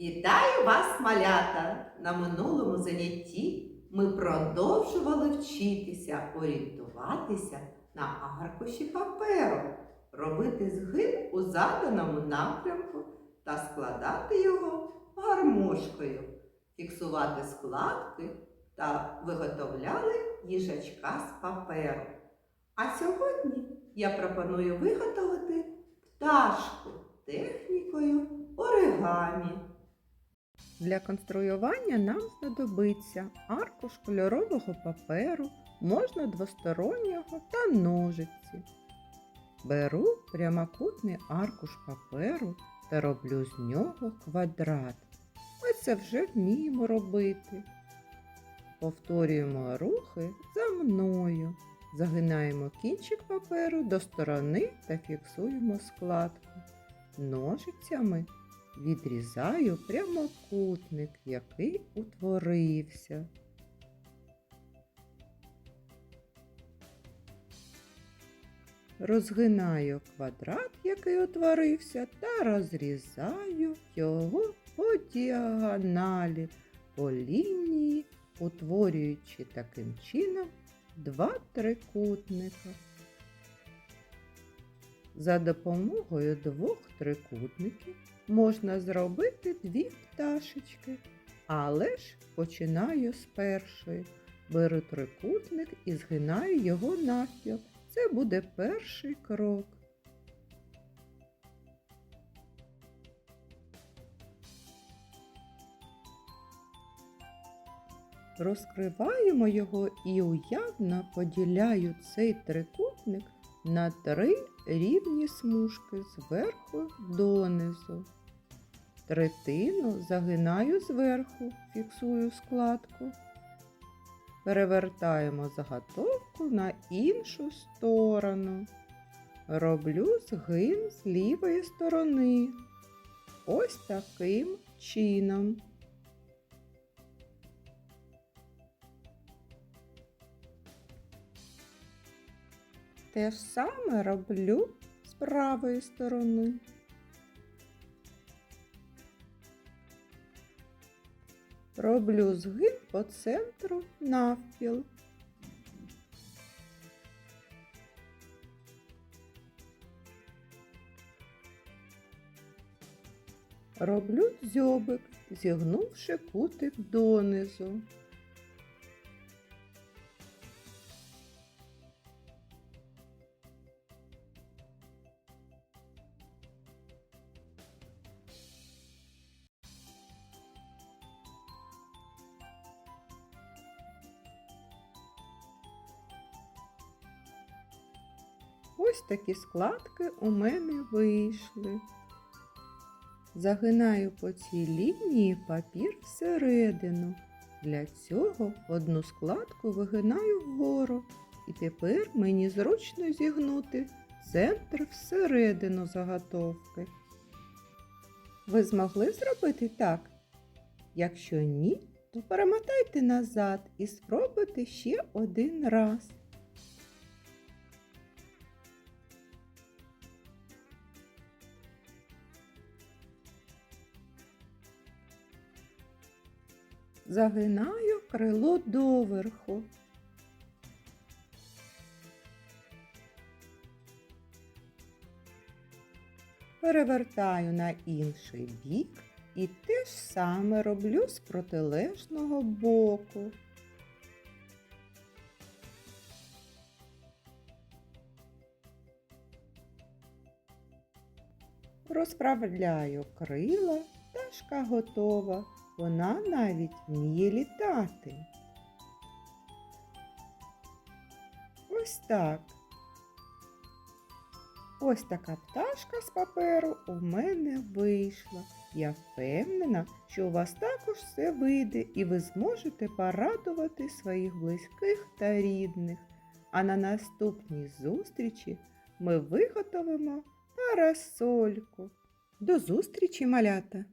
Вітаю вас, малята! На минулому занятті ми продовжували вчитися орієнтуватися на аркуші паперу, робити згин у заданому напрямку та складати його гармошкою, фіксувати складки та виготовляли їжачка з паперу. А сьогодні я пропоную виготовити пташку технікою оригамі. Для конструювання нам знадобиться аркуш кольорового паперу, можна двостороннього та ножиці. Беру прямокутний аркуш паперу та роблю з нього квадрат. Ми це вже вміємо робити. Повторюємо рухи за мною. Загинаємо кінчик паперу до сторони та фіксуємо складку. Ножицями відрізаю прямокутник, який утворився. Розгинаю квадрат, який утворився, та розрізаю його по діагоналі, по лінії, утворюючи таким чином два трикутника. За допомогою двох трикутників можна зробити дві пташечки, але ж починаю з першої. Беру трикутник і згинаю його навпіл. Це буде перший крок. Розкриваємо його і уявно поділяю цей трикутник на три рівні смужки зверху донизу. Третину загинаю зверху, фіксую складку. Перевертаємо заготовку на іншу сторону. Роблю згин з лівої сторони. Ось таким чином. Те ж саме роблю з правої сторони. Роблю згин по центру навпіл. Роблю дзьобик, зігнувши кутик донизу. Ось такі складки у мене вийшли. Загинаю по цій лінії папір всередину. Для цього одну складку вигинаю вгору. І тепер мені зручно зігнути центр всередину заготовки. Ви змогли зробити так? Якщо ні, то перемотайте назад і спробуйте ще один раз. Загинаю крило доверху. Перевертаю на інший бік і те ж саме роблю з протилежного боку. Розправляю крила, пташка готова. Вона навіть вміє літати. Ось так. Ось така пташка з паперу у мене вийшла. Я впевнена, що у вас також все вийде і ви зможете порадувати своїх близьких та рідних. А на наступній зустрічі ми виготовимо парасольку. До зустрічі, малята!